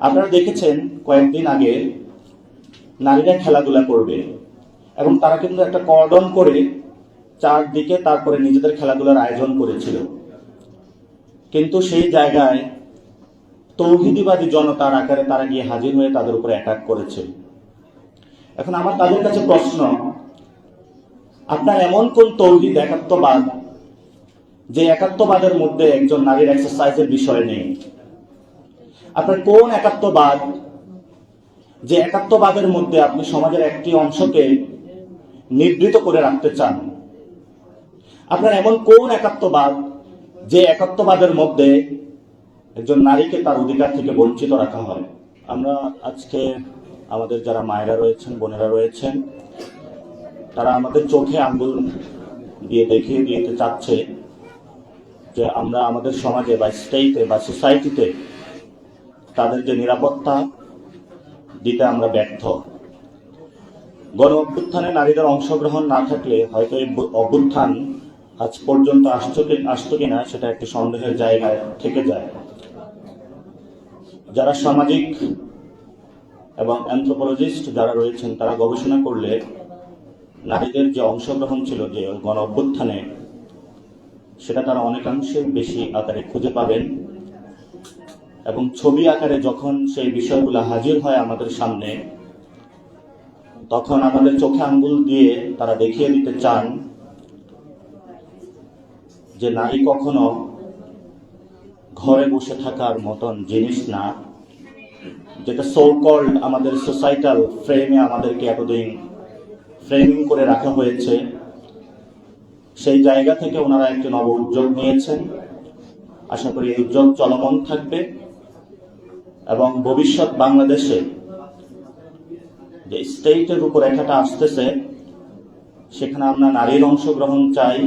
আপনারা দেখেছেন কয়েকদিন আগে নারীরা খেলাধুলা করবে এবং তারা কিন্তু একটা কর্ডন করে চারদিকে তারপরে নিজেদের খেলাধুলার আয়োজন করেছিল। কিন্তু সেই জায়গায় তৌহিদিবাদী জনতার আকারে তারা গিয়ে হাজির হয়ে তাদের উপরে অ্যাটাক করেছে। এখন আমার তাদের কাছে প্রশ্ন, আপনার এমন কোন তৌহিদ একাত্মবাদ যে একাত্মবাদের মধ্যে একজন নারীর এক্সারসাইজের বিষয় নেই? আপনার কোন একাত্মবাদ? যে একাত্মবাদের মধ্যে আপনি সমাজের একটি অংশকে নিবৃত করে রাখতে চান। আপনার এমন কোন একাত্মবাদ যে একাত্মবাদের মধ্যে একজন নারীকে তার অধিকার থেকে বঞ্চিত রাখা হয়? আমরা আজকে আমাদের যারা মায়েরা রয়েছেন, বোনেরা রয়েছেন, তারা আমাদের চোখে আঙ্গুল দিয়ে দেখিয়ে দিতে চাচ্ছে যে আমরা আমাদের সমাজে বা স্টেটে বা সোসাইটিতে তাদের যে নিরাপত্তা, দিতে আমরা ব্যর্থ। গণ অভ্যুত্থানে নারীদের অংশগ্রহণ না থাকলে হয়তো এই অভ্যুত্থান আজ পর্যন্ত আসতো আসতো কিনা সেটা একটি সন্দেহের জায়গায় থেকে যায়। যারা সামাজিক এবং অ্যান্থ্রোপোলজিস্ট যারা রয়েছেন, তারা গবেষণা করলে নারীদের যে অংশগ্রহণ ছিল যে গণ অভ্যুত্থানে, সেটা তারা অনেকাংশে বেশি আকারে খুঁজে পাবেন। এবং ছবি আকারে যখন সেই বিষয়গুলো হাজির হয় আমাদের সামনে, তখন আমাদের চোখে আঙ্গুল দিয়ে তারা দেখিয়ে দিতে চান যে নারী কখনো ঘরে বসে থাকার মতন জিনিস না, যেটা সো কল্ড আমাদের সোসাইটাল ফ্রেমে আমাদেরকে এতদিন ফ্রেমিং করে রাখা হয়েছে। সেই জায়গা থেকে ওনারা একটি নব উদ্যোগ নিয়েছেন। আশা করি এই উদ্যোগ চলমান থাকবে। এবং ভবিষ্যৎ বাংলাদেশে যে স্টেটের রূপরেখাটা আসতেছে, সেখানে আমরা নারীর অংশগ্রহণ চাই।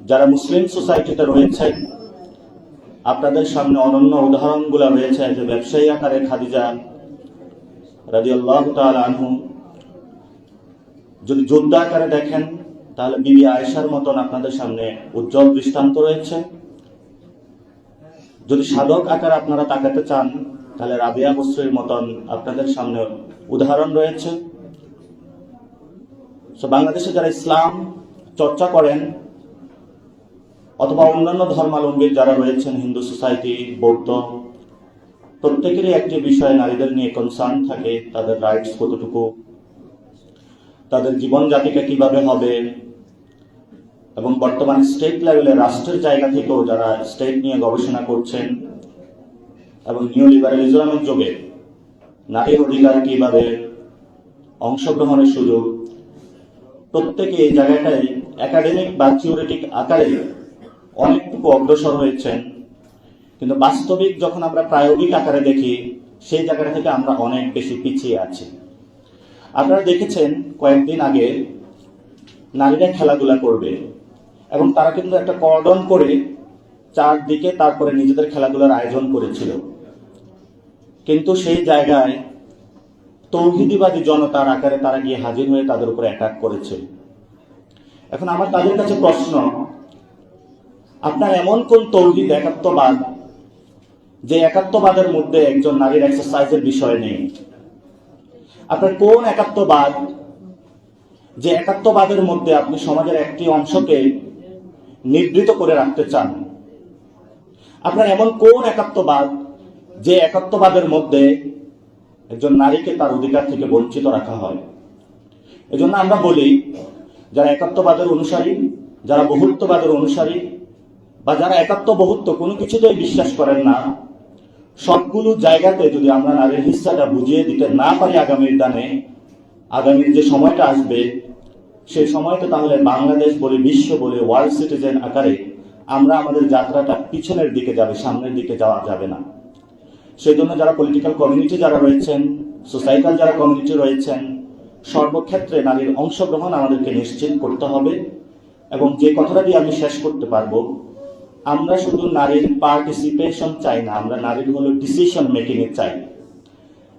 যারা মুসলিম সোসাইটিতে রয়েছেন আপনাদের সামনে অনন্য উদাহরণগুলো রয়েছে, যে ব্যবসায়ী আকারে খাদিজা রাদিয়াল্লাহু তাআলা আনহু। যদি যোদ্ধা আকারে দেখেন, তাহলে বিবি আয়েশার মতন আপনাদের সামনে উজ্জ্বল দৃষ্টান্ত রয়েছে। যদি সাধক আকারে আপনারা তাকাতে চান, তাহলে রাবিয়া বস্ত্রের মতন আপনাদের সামনে উদাহরণ রয়েছে। বাংলাদেশে যারা ইসলাম চর্চা করেন, অথবা অন্যান্য ধর্মাবলম্বীর যারা রয়েছেন, হিন্দু সোসাইটি, বৌদ্ধ, প্রত্যেকেরই একটি বিষয় নারীদের নিয়ে কনসার্ন থাকে, তাদের রাইটস কতটুকু, তাদের জীবন জাতিকা কীভাবে হবে এবং বর্তমান স্টেট লেভেলে রাষ্ট্রের জায়গা থেকেও যারা স্টেট নিয়ে গবেষণা করছেন এবং নিউ লিবারালিজমের যুগে নারীর অধিকার কীভাবে অংশগ্রহণের সুযোগ, প্রত্যেকে এই জায়গাটায় একাডেমিক বা থিওরিটিক আকারে অনেকটুকু অগ্রসর হয়েছেন। কিন্তু বাস্তবিক যখন আমরা প্রায়োগিক আকারে দেখি, সেই জায়গাটা থেকে আমরা অনেক বেশি পিছিয়ে আছি। আপনারা দেখেছেন কয়েকদিন আগে নারীরা খেলাধুলা করবে। এবং তারা কিন্তু একটা কর্ডন করে চারদিকে তারপরে নিজেদের খেলাধুলার আয়োজন করেছিল। কিন্তু সেই জায়গায় তৌহিদিবাদী জনতার আকারে তারা গিয়ে হাজির হয়ে তাদের উপরে অ্যাটাক করেছে। এখন আমার তাদের কাছে প্রশ্ন, আপনার এমন কোন তৌহিদ একাত্মবাদ যে একাত্মবাদের মধ্যে একজন নারীর এক্সারসাইজের বিষয় নেই? আপনার কোন একাত্মবাদ যে একাত্মবাদের মধ্যে আপনি সমাজের একটি অংশকে নিবৃত করে রাখতে চান। আপনার এমন কোন একাত্মবাদ যে একাত্মবাদের মধ্যে একজন নারীকে তার অধিকার থেকে বঞ্চিত রাখা হয়? এজন্য আমরা বলি, যারা একাত্মবাদের অনুসারী, যারা বহুত্ববাদের অনুসারী, বা যারা একাত্ম বহুত্ব কোনো কিছুতেই বিশ্বাস করেন না, সবগুলো জায়গাতে যদি আমরা নারীর হিস্সাটা বুঝিয়ে দিতে না পারি আগামীর দানে, আগামীর যে সময়টা আসবে সেই সময়টা তাহলে বাংলাদেশ বলে, বিশ্ব বলে ওয়ার্ল্ড সিটিজেন আকারে আমরা আমাদের যাত্রাটা পিছনের দিকে যাবে, সামনের দিকে যাওয়া যাবে না। সেই জন্য যারা পলিটিক্যাল কমিউনিটি যারা রয়েছেন সোসাইটাল যারা কমিউনিটি রয়েছেন, সর্বক্ষেত্রে নারীর অংশগ্রহণ আমাদেরকে নিশ্চিত করতে হবে এবং যে কথাটা দিয়ে আমি শেষ করতে পারব, আমরা শুধু নারীর পার্টিসিপেশন চাই না, আমরা নারীর হলো ডিসিশন মেকিং এ চাই।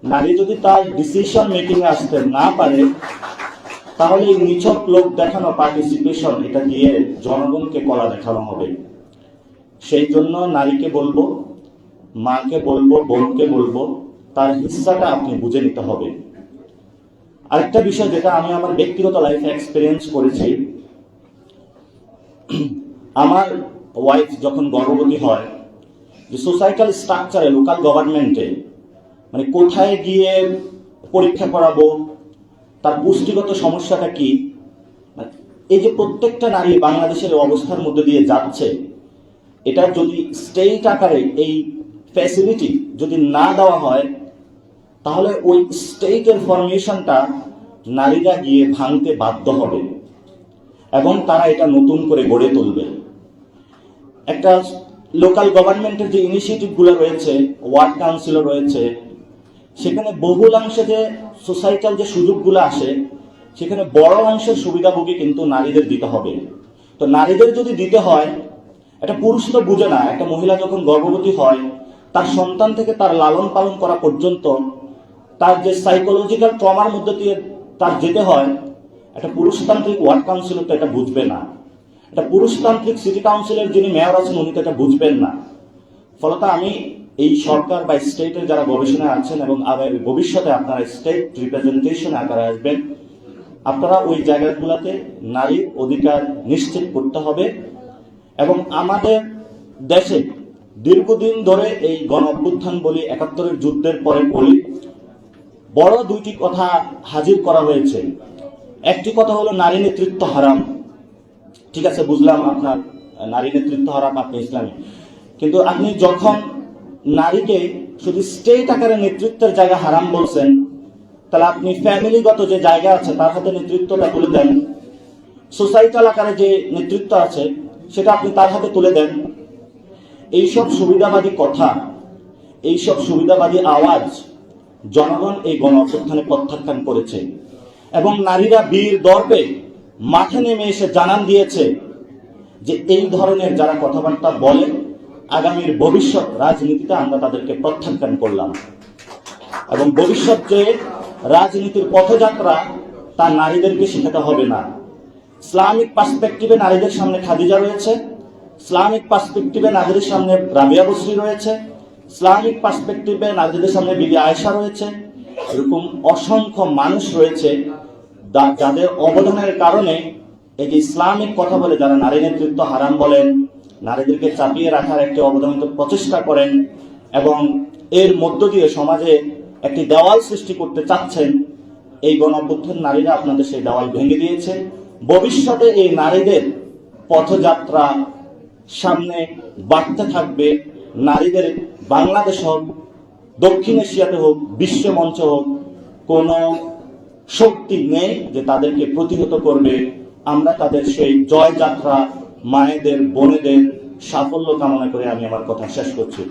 নারী যদি তার ডিসিশন মেকিং এ আসতে না পারে তাহলে এই নিছক লোক দেখানো পার্টিসিপেশন এটা দিয়ে জনগণকে কলা দেখানো হবে। সেই জন্য নারীকে বলব, মাকে বলব, বোনকে বলব, তার হিস্সাটা আপনি বুঝে নিতে হবে। আরেকটা বিষয় যেটা আমি আমার ব্যক্তিগত লাইফে এক্সপিরিয়েন্স করেছি, আমার ওয়াইফ যখন গর্ভবতী হয়, যে সোসাইটাল স্ট্রাকচারে লোকাল গভর্নমেন্টে মানে কোথায় গিয়ে পরীক্ষা করাবো তার পুষ্টিগত সমস্যাটা কি? মানে এই যে প্রত্যেকটা নারী বাংলাদেশের অবস্থার মধ্যে দিয়ে যাচ্ছে, এটা যদি স্টেট আকারে এই ফ্যাসিলিটি যদি না দেওয়া হয়, তাহলে ওই স্টেটের ফরমেশনটা নারীরা গিয়ে ভাঙতে বাধ্য হবে এবং তারা এটা নতুন করে গড়ে তুলবে। একটা লোকাল গভর্নমেন্টের যে ইনিশিয়েটিভগুলো রয়েছে ওয়ার্ড কাউন্সিলর রয়েছে সেখানে বহুলাংশে যে সোসাইটাল যে সুযোগগুলো আসে, সেখানে বড় অংশের সুবিধাভোগী কিন্তু নারীদের দিতে হবে। তো নারীদের যদি দিতে হয়, একটা পুরুষ তো বুঝে না, একটা মহিলা যখন গর্ভবতী হয়, তার সন্তান থেকে তার লালন পালন করা পর্যন্ত তার যে সাইকোলজিক্যাল ট্রমার মধ্যে দিয়ে তার যেতে হয়, একটা পুরুষতান্ত্রিক ওয়ার্ড কাউন্সিলর তো এটা বুঝবে না। একটা পুরুষতান্ত্রিক সিটি কাউন্সিলের যিনি মেয়র আছেন, উনি তো এটা বুঝবেন না। ফলত আমি এই সরকার বা স্টেটের যারা গবেষণায় আছেন এবং ভবিষ্যতে আপনারা স্টেট রিপ্রেজেন্টেশন আকারে আসবেন, আপনারা ওই জায়গাগুলোতে নারীর অধিকার নিশ্চিত করতে হবে এবং আমাদের দেশে দীর্ঘদিন ধরে এই গণ অভ্যুত্থান বলি একাত্তরের যুদ্ধের পরে বলি, বড় দুইটি কথা হাজির করা হয়েছে। একটি কথা হলো নারী নেতৃত্ব হারাম। ঠিক আছে, বুঝলাম আপনার নারী নেতৃত্ব হারাম আপনি ইসলামী। কিন্তু আপনি যখন নারীকে শুধু স্টেট আকারে নেতৃত্বের জায়গা হারাম বলছেন, তাহলে আপনি ফ্যামিলিগত যে জায়গা আছে, তার হাতে নেতৃত্বটা তুলে দেন। সোসাইটাল আকারে যে নেতৃত্ব আছে, সেটা আপনি তার হাতে তুলে দেন। এইসব সুবিধাবাদী কথা, এইসব সুবিধাবাদী আওয়াজ জনগণ এই গণ অভ্যুত্থানে প্রত্যাখ্যান করেছে। এবং নারীরা বীর দর্পে মাঠে নেমে এসে জানান দিয়েছে যে এই ধরনের যারা কথাবার্তা বলে আগামীর ভবিষ্যৎ রাজনীতিতে আমরা তাদেরকে প্রত্যাখ্যান করলাম। এবং ভবিষ্যৎ যে রাজনীতির পথযাত্রা, তা নারীদেরকে শেখাতে হবে না। ইসলামিক পার্সপেক্টিভে নারীদের সামনে খাদিজা রয়েছে, ইসলামিক পার্সপেক্টিভে নারীদের সামনে রাবিয়া বসরি রয়েছে, ইসলামিক পার্সপেক্টিভে নারীদের সামনে বিবি আয়েশা রয়েছে। এরকম অসংখ্য মানুষ রয়েছে যাদের অবদানের কারণে এই যে ইসলামিক কথা বলে যারা নারী নেতৃত্ব হারাম বলেন নারীদেরকে চাপিয়ে রাখার একটি অবদানিত প্রচেষ্টা করেন এবং এর মধ্য দিয়ে সমাজে একটি দেওয়াল সৃষ্টি করতে চাচ্ছেন, এই গণঅভ্যুত্থান নারীরা আপনাদের সেই দেওয়াল ভেঙে দিয়েছে। ভবিষ্যতে এই নারীদের পথযাত্রা সামনে বাড়তে থাকবে। নারীদের বাংলাদেশ হোক, দক্ষিণ এশিয়াতে হোক, বিশ্ব মঞ্চ হোক, কোনো শক্তি নেই যে তাদেরকে প্রতিহত করবে। আমরা তাদের সেই জয়যাত্রা মায়েদের বোনেদের সাফল্য কামনা করে আমি আমার কথা শেষ করছি।